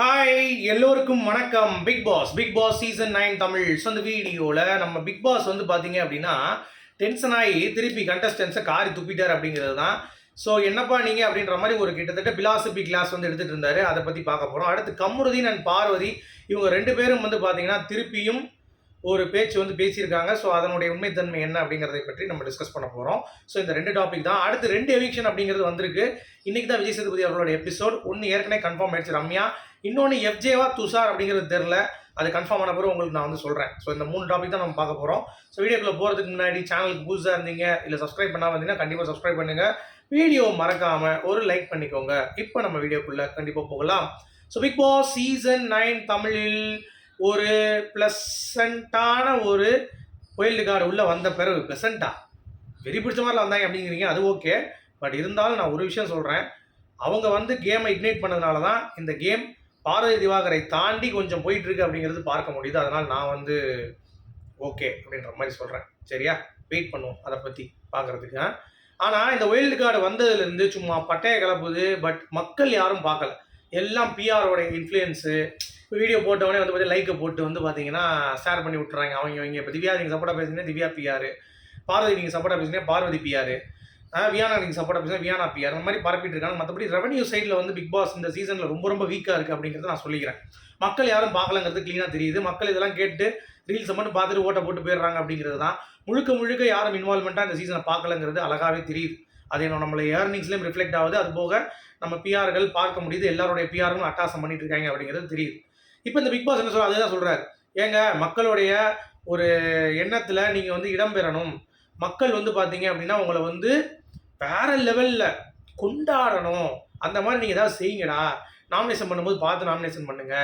Hi எல்லோருக்கும் வணக்கம். Big boss big boss season nine Tamil. So அந்த வீடியோவில் நம்ம பிக் பாஸ் வந்து பார்த்தீங்க அப்படின்னா டென்ஷன் ஆகி திருப்பி கண்டஸ்டன்ஸை காரி துப்பிட்டார் அப்படிங்கிறது தான். ஸோ என்னப்பா நீங்கள் அப்படின்ற மாதிரி ஒரு கிட்டத்தட்ட பிலாசபி கிளாஸ் வந்து எடுத்துகிட்டு இருந்தார். அதை பற்றி பார்க்க போகிறோம் அடுத்து கமருதீன் அண்ட் பார்வதி இவங்க ரெண்டு பேரும் வந்து பார்த்தீங்கன்னா திருப்பியும் ஒரு பேச்சு வந்து பேசியிருக்காங்க. ஸோ அதனுடைய உண்மைத்தன்மை என்ன அப்படிங்கிறதை பற்றி நம்ம டிஸ்கஸ் பண்ண போகிறோம் ஸோ இந்த ரெண்டு டாபிக் தான். அடுத்து ரெண்டு எவிக்ஷன் அப்படிங்கிறது வந்திருக்கு. இன்றைக்கி தான் விஜய் சேதுபதி அவர்களோட எபிசோட் ஒன்று ஏற்கனவே கன்ஃபார்ம் ஆயிடுச்சு ரம்யா. இன்னொன்று எஃப்ஜேவா துஷார் அப்படிங்கிறது தெரில அது கன்ஃபார்ம் ஆன பிறகு உங்களுக்கு நான் வந்து சொல்கிறேன் ஸோ இந்த மூணு டாபிக் தான் நம்ம பார்க்க போகிறோம் ஸோ வீடியோக்குள்ள போகிறதுக்கு முன்னாடி சேனலுக்கு புதுசாக இருந்தீங்க இல்லை சப்ஸ்கிரைப் பண்ணாமல் இருந்தீங்கன்னா கண்டிப்பாக சப்ஸ்கிரைப் பண்ணுங்கள் வீடியோ மறக்காமல் ஒரு லைக் பண்ணிக்கோங்க. இப்போ நம்ம வீடியோக்குள்ளே கண்டிப்பாக போகலாம். So big boss season nine தமிழில் ஒரு ப்ளசண்ட்டான ஒரு ஒயில்டு கார்டு உள்ளே வந்த பிறகு ப்ளசண்ட்டாக வெறி பிடிச்ச மாதிரிலாம் வந்தாங்க அப்படிங்கிறீங்க அது ஓகே பட் இருந்தாலும் நான் ஒரு விஷயம் சொல்கிறேன் அவங்க வந்து கேமை இக்னைட் பண்ணதுனால தான் இந்த கேம் பாரதி திவாகரை தாண்டி கொஞ்சம் போயிட்டு இருக்கு அப்படிங்கிறது பார்க்க முடியுது. அதனால் நான் வந்து ஓகே அப்படின்ற மாதிரி சொல்கிறேன் சரியா? வெயிட் பண்ணுவோம். அதை பற்றி பார்க்குறதுக்கு ஆனால் இந்த ஒயில்டு கார்டு வந்ததுலேருந்து சும்மா பட்டையை கிளப்புது பட் மக்கள் யாரும் பார்க்கல. எல்லாம் பிஆரோட இன்ஃப்ளூயன்ஸு வீடியோ போட்டவொடனே வந்து பார்த்தீங்கன்னா லைக்கை போட்டு வந்து பார்த்தீங்கன்னா ஷேர் பண்ணி விட்டுறாங்க. அவங்க இவங்க இப்போ திவ்யா நீங்கள் சப்போர்ட்டாக பேசுனீங்கன்னா திவ்யா பிஆர் பார்வதி நீங்கள் சப்போர்ட்டாக பேசுனீங்கன்னா பார்வதி பிஆர் வியானா நீங்கள் சப்போர்ட் பேசுனா வியானா பிஆர் அந்த மாதிரி பரப்பிட்டு இருக்காங்க. மற்றபடி ரெவன்யூ சைடில் வந்து பிக் பாஸ் இந்த சீசனில் ரொம்ப ரொம்ப வீக்காக இருக்குது அப்படிங்கிறத நான் சொல்லிக்கிறேன். மக்கள் யாரும் பார்க்கலங்கிறது க்ளீனாக தெரியுது. மக்கள் இதெல்லாம் கேட்டு ரீல்ஸை மட்டும் பார்த்துட்டு ஓட்ட போட்டு போயிடுறாங்க அப்படிங்கிறது தான். முழுக்க முழுக்க யாரும் இன்வால்மெண்ட்டாக இந்த சீசனை பார்க்கலங்கிறது அழகாகவே தெரியுது. அது என்ன நம்மளை ஏர்னிங்ஸ்லேயும் ரிஃப்ளெக்ட் ஆகுது. அது போக நம்ம பிஆர்கள் பார்க்க முடியுது. எல்லாருடைய பிஆரும் அட்டாசம் பண்ணிட்டு இருக்காங்க அப்படிங்கிறது தெரியுது. இப்போ இந்த பிக் பாஸ் என்ன சொல்ல அதே தான் சொல்கிறாரு ஏங்க மக்களுடைய ஒரு எண்ணத்தில் நீங்கள் வந்து இடம்பெறணும் மக்கள் வந்து பார்த்தீங்க அப்படின்னா உங்களை வந்து வேற லெவலில் கொண்டாடணும். அந்த மாதிரி நீங்கள் ஏதாவது செய்யுங்கடா. நாமினேஷன் பண்ணும்போது பார்த்து நாமினேஷன் பண்ணுங்க.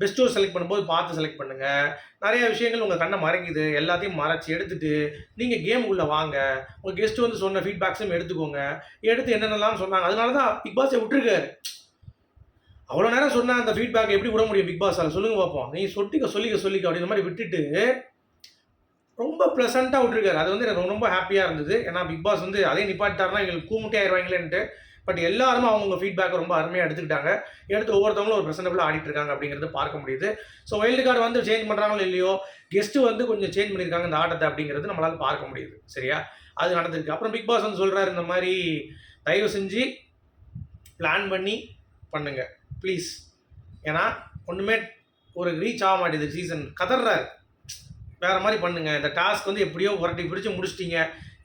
பெஸ்ட் டூர் செலக்ட் பண்ணும்போது பார்த்து செலக்ட் பண்ணுங்க. நிறைய விஷயங்கள் உங்கள் கண்ணை மறைக்குது. எல்லாத்தையும் மறைச்சி எடுத்துட்டு நீங்கள் கேமுக்குள்ளே வாங்க. உங்கள் கெஸ்ட் வந்து சொன்ன ஃபீட்பேக்ஸும் எடுத்துக்கோங்க. எடுத்து என்னென்னலாம் சொன்னாங்க. அதனால தான் பிக் பாஸை விட்டுருக்காரு. அவ்வளோ நேரம் சொன்ன அந்த ஃபீட்பேக் எப்படி விட முடியும் பிக் பாஸால் சொல்லுங்க பார்ப்போம் நீ சொட்டிக்க சொல்லிக்க சொல்லிக்க அப்படின்ற மாதிரி விட்டுட்டு ரொம்ப ப்ளசண்ட்டாக விட்டுருக்காரு. அது வந்து எனக்கு ரொம்ப ஹாப்பியாக இருந்தது. ஏன்னா பிக் பாஸ் வந்து அதே நிப்பாட்டாருன்னா எங்களுக்கு கூமுட்டே ஆயிடுவாங்களேன்ட்டு பட் எல்லாருமே அவங்கவுங்க ஃபீட்பேக்கை ரொம்ப அருமையாக எடுத்துக்கிட்டாங்க. எடுத்து ஒவ்வொருத்தவங்களும் ஒரு ப்ரெசன்டபுளாக ஆடிட்டு இருக்காங்க அப்படிங்கிறது பார்க்க முடியுது. ஸோ வைல்டு கார்டு வந்து சேஞ்ச் பண்ணுறாங்களோ இல்லையோ கெஸ்ட்டு வந்து கொஞ்சம் சேஞ்ச் பண்ணியிருக்காங்க இந்த ஆட்டத்தை அப்படிங்கிறது நம்மளால் பார்க்க முடியுது. சரியா? அது நடந்திருக்கு. அப்புறம் பிக் பாஸ் வந்து சொல்கிறாரு இந்த மாதிரி தயவு செஞ்சு பிளான் பண்ணி பண்ணுங்கள் ப்ளீஸ் ஏன்னா ஒன்றுமே ஒரு ரீச் ஆக மாட்டேது சீசன் கதர்றாரு. வேறு மாதிரி பண்ணுங்க. இந்த டாஸ்க் வந்து எப்படியோ உரட்டி பிடிச்சி முடிச்சிட்டிங்க.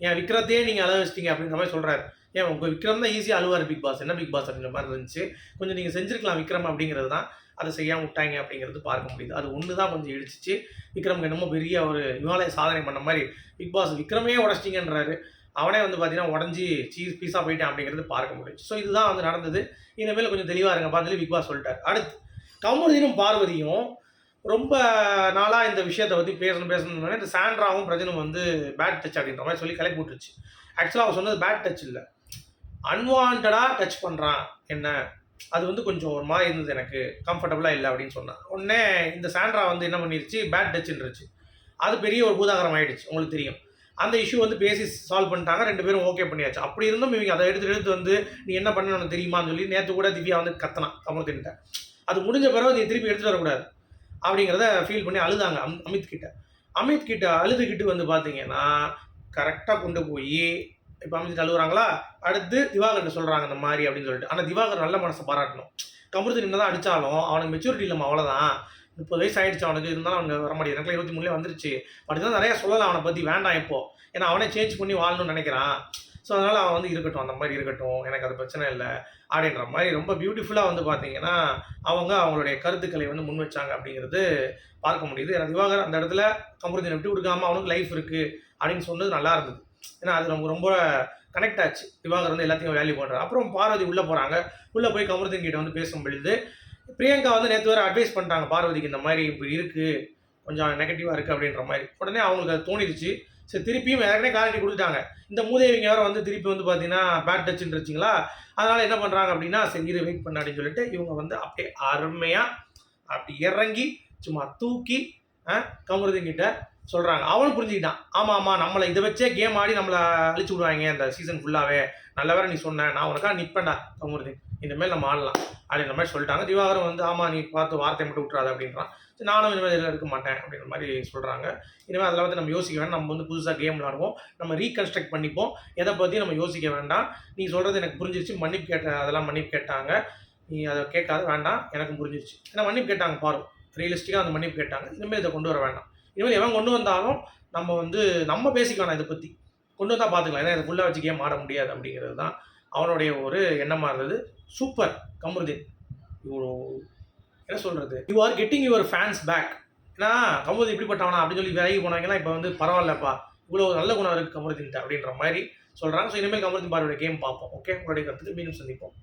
என் விக்ரத்தையே நீங்கள் அழ வச்சிட்டீங்க அப்படின்ற மாதிரி சொல்கிறாரு ஏன் உங்கள் விக்ரம் தான் ஈஸியாக அழுவார் பிக் பாஸ் என்ன பிக் பாஸ் அப்படின்ற மாதிரி இருந்துச்சு. கொஞ்சம் நீங்கள் செஞ்சுருக்கலாம் விக்ரம் அப்படிங்கிறது தான். அதை செய்யாமல் விட்டாங்க அப்படிங்கிறது பார்க்க முடியுது. அது ஒன்று தான் கொஞ்சம் இடிச்சிச்சு. விக்ரம் என்னமோ பெரிய ஒரு இமாலய சாதனை பண்ண மாதிரி பிக் பாஸ் விக்ரமே உடச்சிட்டிங்கன்றாரு. அவனே வந்து பார்த்தீங்கன்னா உடஞ்சி சீஸ் பீஸாக போயிட்டான் அப்படிங்கிறது பார்க்க முடியும் ஸோ இதுதான் வந்து நடந்தது. இனிமேல் கொஞ்சம் தெளிவாக இருங்க பார்த்து பிக் பாஸ் சொல்லிட்டார். அடுத்து கமருதீனும் பார்வதியும் ரொம்ப நாளாக இந்த விஷயத்தை பற்றி பேசணும் பேசணும்னு இந்த சாண்ட்ராவும் பிரஜனும் வந்து பேட் டச் அப்படின்ற மாதிரி சொல்லி கிளப்பி விட்டுருச்சு. ஆக்சுவலாக அவன் சொன்னது பேட் டச் இல்லை. அன்வான்டாக டச் பண்ணுறான் என்ன? அது வந்து கொஞ்சம் ஒரு மாதிரி இருந்தது எனக்கு. கம்ஃபர்டபுளாக இல்லை அப்படின்னு சொன்னான் உடனே இந்த சாண்ட்ரா வந்து என்ன பண்ணிருச்சு? பேட் டச்சுன்றுச்சு அது பெரிய ஒரு பூதாகரம் ஆயிடுச்சு உங்களுக்கு தெரியும். அந்த இஷ்யூ வந்து பேசி சால்வ் பண்ணிட்டாங்க. ரெண்டு பேரும் ஓகே பண்ணியாச்சு. அப்படி இருந்தும் இவங்க அதை எடுத்து எடுத்து வந்து நீ என்ன பண்ணணும்னு தெரியுமான்னு சொல்லி நேற்று கூட திவ்யா வந்து கத்தனான் கமலத்தின்ட்ட. அது முடிஞ்ச பிறகு நீ திருப்பி எடுத்துகிட்டு வரக்கூடாது. அப்படிங்கிறத ஃபீல் பண்ணி அழுதாங்க அம் அமித் கிட்ட. அமித் கிட்ட அழுதுகிட்டு வந்து பார்த்தீங்கன்னா கரெக்டாக கொண்டு போய் இப்போ அமித் அழுகுறாங்களா அடுத்து திவாகர்கிட்ட சொல்கிறாங்க இந்த மாதிரி அப்படின்னு சொல்லிட்டு. ஆனால் திவாகர் நல்ல மனசை பாராட்டணும். கமருத்து நின்று தான் அடித்தாலும் அவனுக்கு மெச்சூரிட்டி இல்லாமல் அவ்வளோதான் முப்பது வயசு ஆயிடுச்சு அவனுக்கு இருந்தாலும் அவனுக்கு வர மாட்டேங்குது. எனக்கு இருபத்தி மூணுலேயே வந்துருச்சு. அப்படி தான் நிறையா சொல்லலாம் அவனை பற்றி வேண்டாம் இப்போ. ஏன்னா அவனே சேஞ்ச் பண்ணி வாழணும்னு நினைக்கிறான். ஸோ அதனால் அவன் வந்து இருக்கட்டும் அந்த மாதிரி இருக்கட்டும் எனக்கு அது பிரச்சனை இல்லை அப்படின்ற மாதிரி ரொம்ப பியூட்டிஃபுல்லாக வந்து பார்த்தீங்கன்னா அவங்க அவங்களுடைய கருத்துக்களை வந்து முன் வச்சாங்க அப்படிங்கிறது பார்க்க முடியுது. ஏன்னா திவாகர் அந்த இடத்துல கமருதீனை விட்டு கொடுக்காம அவனுக்கு லைஃப் இருக்குது அப்படின்னு சொன்னது நல்லா இருந்தது. ஏன்னா அது நமக்கு ரொம்ப கனெக்ட் ஆச்சு. திவாகர் வந்து எல்லாத்தையும் வேல்யூ பண்ணுறாரு அப்புறம் பார்வதி உள்ளே போகிறாங்க உள்ளே போய் கமருதீன் கிட்ட வந்து பேசும் பொழுது பிரியங்கா வந்து நேற்று வேறு அட்வைஸ் பண்ணிட்டாங்க பார்வதிக்கு இந்த மாதிரி இப்படி இருக்குது கொஞ்சம் நெகட்டிவாக இருக்குது அப்படின்ற மாதிரி. உடனே அவங்களுக்கு அது தோணிடுச்சு சரி திருப்பியும் ஏற்கனவே காலட்டி கொடுத்துட்டாங்க. இந்த மூதேவிங்க வேறு வந்து திருப்பி வந்து பார்த்தீங்கன்னா பேட் டச்சுன்னு வச்சிங்களா அதனால் என்ன பண்ணுறாங்க அப்படின்னா சரி வெயிட் பண்ண அப்படின்னு சொல்லிட்டு இவங்க வந்து அப்படியே அருமையாக அப்படி இறங்கி சும்மா தூக்கி கமருதீன் சொல்கிறாங்க அவனும் புரிஞ்சுக்கிட்டான். ஆமாம் ஆமாம் நம்மளை இதை வச்சே கேம் ஆடி நம்மளை அழிச்சு விடுவாங்க அந்த சீசன் ஃபுல்லாகவே நல்ல வேற நீ சொன்ன நான் உனக்காக நிற்பேன்டா கமருதீன் இனிமேல் நம்ம ஆடலாம் அப்படின்ற மாதிரி சொல்லிட்டாங்க. திவாகரன் வந்து ஆமாம் நீ பார்த்து வார்த்தை மட்டும் விட்றாத அப்படின்றான். சரி நானும் இனிமேல் இதில் இருக்க மாட்டேன் அப்படின்ற மாதிரி சொல்கிறாங்க இனிமேல் அதில் வந்து நம்ம யோசிக்க வேண்டாம் நம்ம வந்து புதுசாக கேம் விளாடுவோம் நம்ம ரீகன்ஸ்ட்ரக்ட் பண்ணிப்போம். எதை பற்றி நம்ம யோசிக்க வேண்டாம். நீ சொல்கிறது எனக்கு புரிஞ்சிருச்சு. மன்னிப்பு கேட்ட அதெல்லாம் மன்னிப்பு கேட்டாங்க. நீ அதை கேட்காத வேண்டாம். எனக்கு புரிஞ்சிருச்சு. ஏன்னா மன்னிப்பு கேட்டாங்க பாரு ரியலிஸ்டிக்காக அந்த மன்னிப்பு கேட்டாங்க. இனிமேல் இதை கொண்டு வர வேண்டாம். இனிமேல் எவன் கொண்டு வந்தாலும் நம்ம வந்து நம்ம பேசிக்க வேணாம் இதை பற்றி கொண்டு வந்தால் பார்த்துக்கலாம் ஏன்னா இதை ஃபுல்லாக வச்சு கேம் ஆட முடியாது அப்படிங்கிறது தான் அவனுடைய ஒரு எண்ணமாக இருந்தது. சூப்பர் கமருதீன். இவ்வளோ என்ன சொல்கிறது you are getting your fans back ஏன்னா கமருதீன் இப்படிப்பட்டவனா அப்படின்னு சொல்லி விலகி போனாங்கன்னா இப்போ வந்து பரவாயில்லப்பா. இவ்வளோ நல்ல குணம் இருக்குது கமருதீன் அப்படின்ற மாதிரி சொல்கிறாங்க ஸோ இனிமேல் கமருதீன் பாருடைய கேம் பார்ப்போம். ஓகே உங்களுடைய கருத்துக்கு மீண்டும் சந்திப்போம்.